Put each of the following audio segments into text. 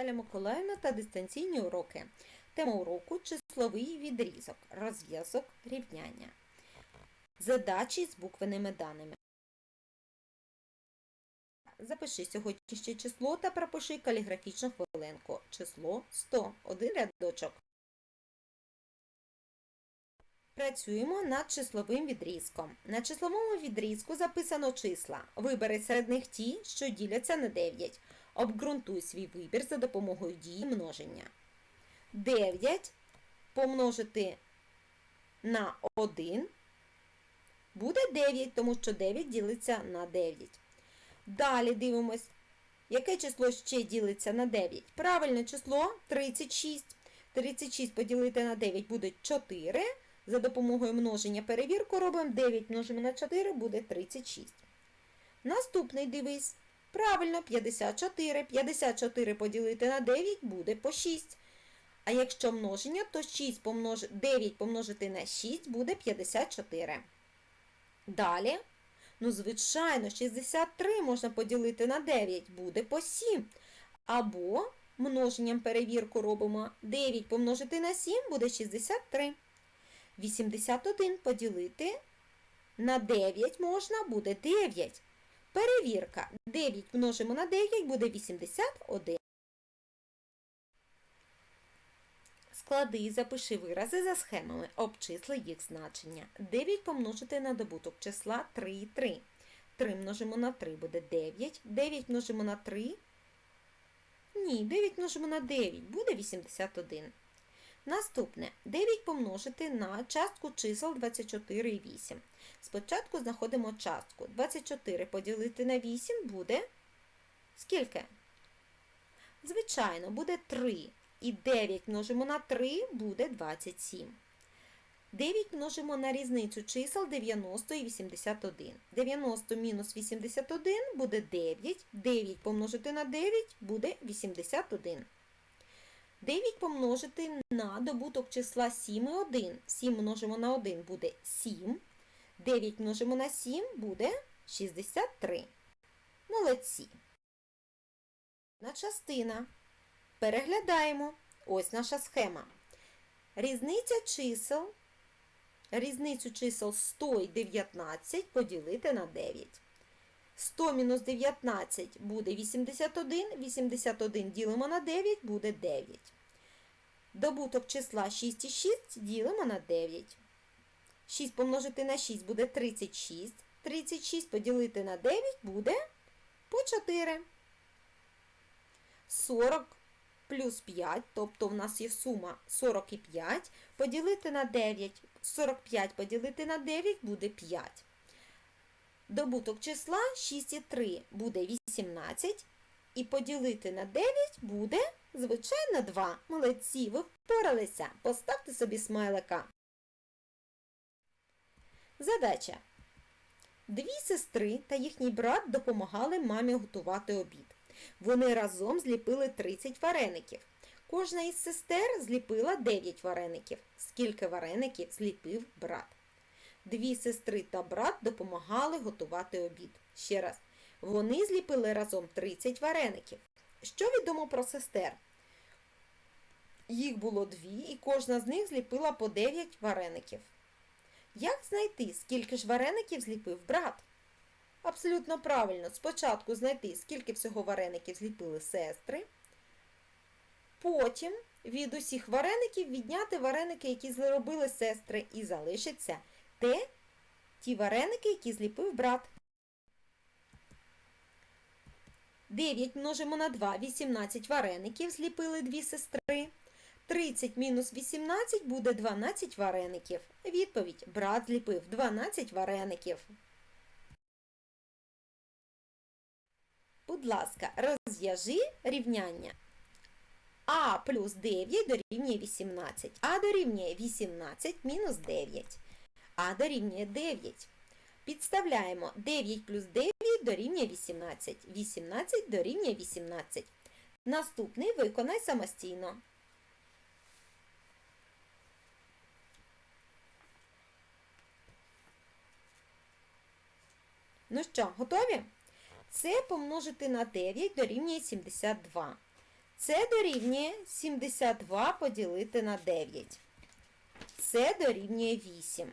Наталя Миколаївна та дистанційні уроки. Тема уроку числовий відрізок, розв'язок рівняння. Задачі з буквеними даними. Запиши сьогоднішнє число та пропиши каліграфічну хвилинку. Число 100. Один рядочок. Працюємо над числовим відрізком. На числовому відрізку записано числа. Вибери серед них ті, що діляться на 9. Обґрунтуй свій вибір за допомогою дії множення. 9 помножити на 1 буде 9, тому що 9 ділиться на 9. Далі дивимось, яке число ще ділиться на 9. Правильне число 36. 36 поділити на 9 буде 4. За допомогою множення перевірку робимо 9 множимо на 4 буде 36. Наступний дивись. Правильно, 54. 54 поділити на 9 буде по 6. А якщо множення, то 6 помнож... 9 помножити на 6 буде 54. Далі, ну, звичайно, 63 можна поділити на 9, буде по 7. Або множенням перевірку робимо 9 помножити на 7 буде 63. 81 поділити на 9 можна буде 9. Перевірка. 9 множимо на 9 буде 81. Склади і запиши вирази за схемами. Обчисли їх значення. 9 помножити на добуток числа 3 і 3. 3 множимо на 3 буде 9. 9 множимо на 3. Ні, 9 множимо на 9 буде 81. Наступне 9 помножити на частку чисел 24 і 8. Спочатку знаходимо частку. 24 поділити на 8 буде скільки? Звичайно, буде 3. І 9 множимо на 3 буде 27. 9 множимо на різницю чисел 90 і 81. 90 мінус 81 буде 9. 9 помножити на 9 буде 81. 9 помножити на добуток числа 7 і 1. 7 множимо на 1 буде 7. 9 множимо на 7 буде 63. Молодці. На частина. Переглядаємо. Ось наша схема. Різниця чисел. Різницю чисел 100 і 19 поділити на 9. 100 мінус 19 буде 81. 81 ділимо на 9 буде 9. Добуток числа 6 і 6 ділимо на 9. 6 помножити на 6 буде 36. 36 поділити на 9 буде по 4. 40 плюс 5, тобто в нас є сума 45, поділити на 9. 45 поділити на 9 буде 5. Добуток числа 6 і 3 буде 18. І поділити на 9 буде, звичайно, 2. Молодці, ви впоралися. Поставте собі смайлика. Задача. Дві сестри та їхній брат допомагали мамі готувати обід. Вони разом зліпили 30 вареників. Кожна із сестер зліпила 9 вареників. Скільки вареників зліпив брат? Дві сестри та брат допомагали готувати обід. Ще раз, вони зліпили разом 30 вареників. Що відомо про сестер? Їх було дві, і кожна з них зліпила по 9 вареників. Як знайти, скільки ж вареників зліпив брат? Абсолютно правильно. Спочатку знайти, скільки всього вареників зліпили сестри. Потім від усіх вареників відняти вареники, які зробили сестри, і залишиться те, ті вареники, які зліпив брат. 9 множимо на 2, 18 вареників зліпили дві сестри. 30 мінус 18 буде 12 вареників. Відповідь брат зліпив 12 вареників. Будь ласка, розв'яжи рівняння. А плюс 9 дорівнює 18. А дорівнює 18 мінус 9. А дорівнює 9. Підставляємо 9 плюс 9 дорівнює 18. 18 дорівнює 18. Наступний виконай самостійно. Ну що, готові? Це помножити на 9 дорівнює 72. Це дорівнює 72 поділити на 9. Це дорівнює 8.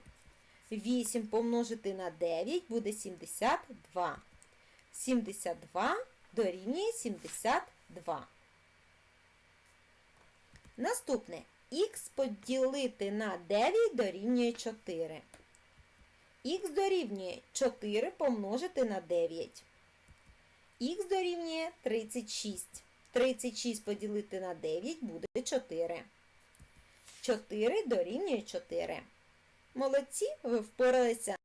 8 помножити на 9 буде 72. 72 дорівнює 72. Наступне. Х поділити на 9 дорівнює 4. Х дорівнює 4 помножити на 9. Х дорівнює 36. 36 поділити на 9 буде 4. 4 дорівнює 4. Молодці, ви впоралися.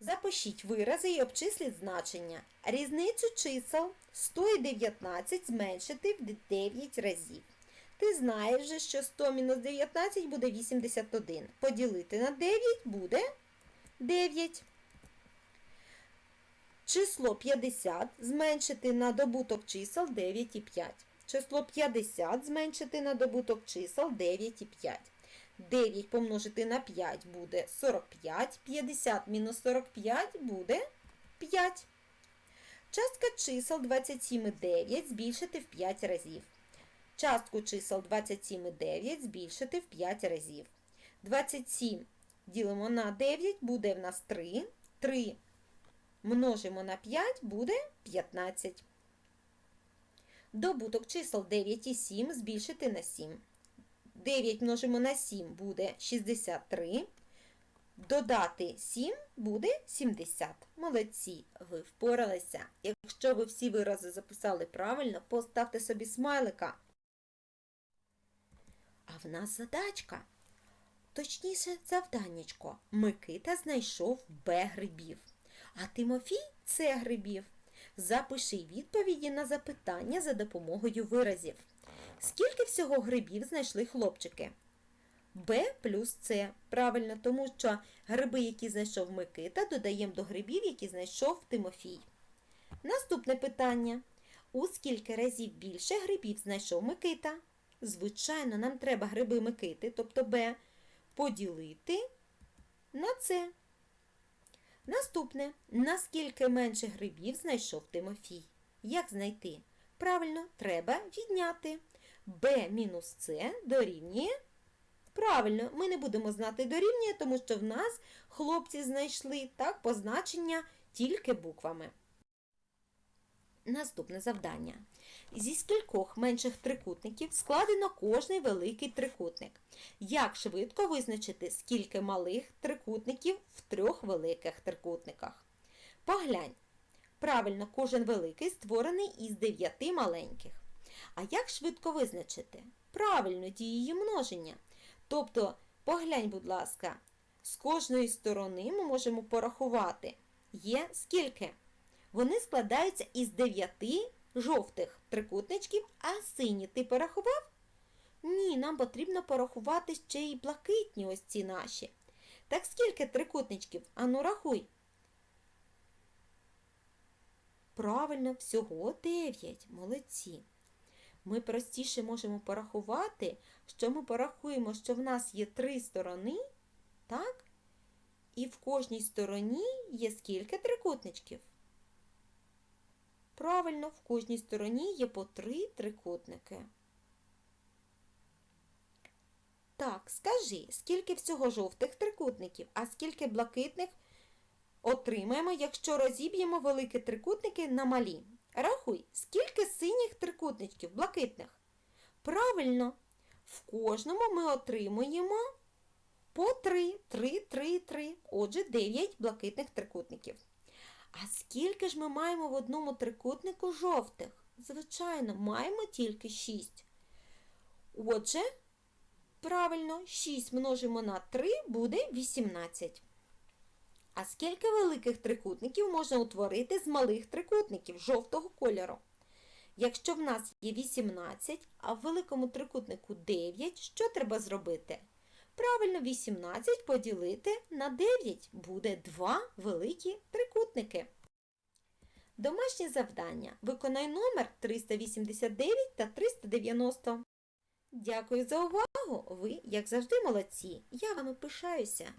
Запишіть вирази і обчисліть значення. Різницю чисел 100 і 19 зменшити в 9 разів. Ти знаєш вже, що 100 мінус 19 буде 81. Поділити на 9 буде 9. Число 50 зменшити на добуток чисел 9 і 5. Число 50 зменшити на добуток чисел 9 і 5. 9 помножити на 5 буде 45. 50 мінус 45 буде 5. Частка чисел 27 і 9 збільшити в 5 разів. Частку чисел 27 і 9 збільшити в 5 разів. 27 ділимо на 9, буде в нас 3. 3 множимо на 5, буде 15. Добуток чисел 9 і 7 збільшити на 7. 9 множимо на 7 буде 63. Додати 7 буде 70. Молодці, ви впоралися. Якщо ви всі вирази записали правильно, поставте собі смайлика. А в нас задачка. Точніше, завданнячко. Микита знайшов Б грибів, а Тимофій С грибів. Запиши відповіді на запитання за допомогою виразів. Скільки всього грибів знайшли хлопчики? Б плюс С. Правильно, тому що гриби, які знайшов Микита, додаємо до грибів, які знайшов Тимофій. Наступне питання. У скільки разів більше грибів знайшов Микита? Звичайно, нам треба гриби Микити, тобто Б, поділити на С. Наступне. Наскільки менше грибів знайшов Тимофій? Як знайти? Правильно, треба відняти. Б мінус С дорівнює. Правильно, ми не будемо знати дорівнює, тому що в нас хлопці знайшли так позначення тільки буквами. Наступне завдання. Зі скількох менших трикутників складено кожний великий трикутник. Як швидко визначити, скільки малих трикутників в трьох великих трикутниках? Поглянь. Правильно, кожен великий створений із дев'яти маленьких. А як швидко визначити? Правильно, дією множення. Тобто, поглянь, будь ласка, з кожної сторони ми можемо порахувати. Є скільки? Вони складаються із дев'яти жовтих трикутничків, а сині ти порахував? Ні, нам потрібно порахувати ще й блакитні ось ці наші. Так скільки трикутничків? Ану рахуй. Правильно, всього 9. Молодці. Ми простіше можемо порахувати, що ми порахуємо, що в нас є три сторони, так? І в кожній стороні є скільки трикутничків? Правильно, в кожній стороні є по три трикутники. Так, скажи, скільки всього жовтих трикутників, а скільки блакитних отримаємо, якщо розіб'ємо великі трикутники на малі? Рахуй, скільки синіх трикутничків блакитних? Правильно, в кожному ми отримуємо по 3, 3, 3, 3. Отже, 9 блакитних трикутників. А скільки ж ми маємо в одному трикутнику жовтих? Звичайно, маємо тільки 6. Отже, правильно, 6 множимо на 3 буде 18. А скільки великих трикутників можна утворити з малих трикутників жовтого кольору? Якщо в нас є 18, а в великому трикутнику 9, що треба зробити? Правильно, 18 поділити на 9 буде 2 великі трикутники. Домашнє завдання. Виконай номер 389 та 390. Дякую за увагу! Ви, як завжди, молодці. Я вами пишаюся.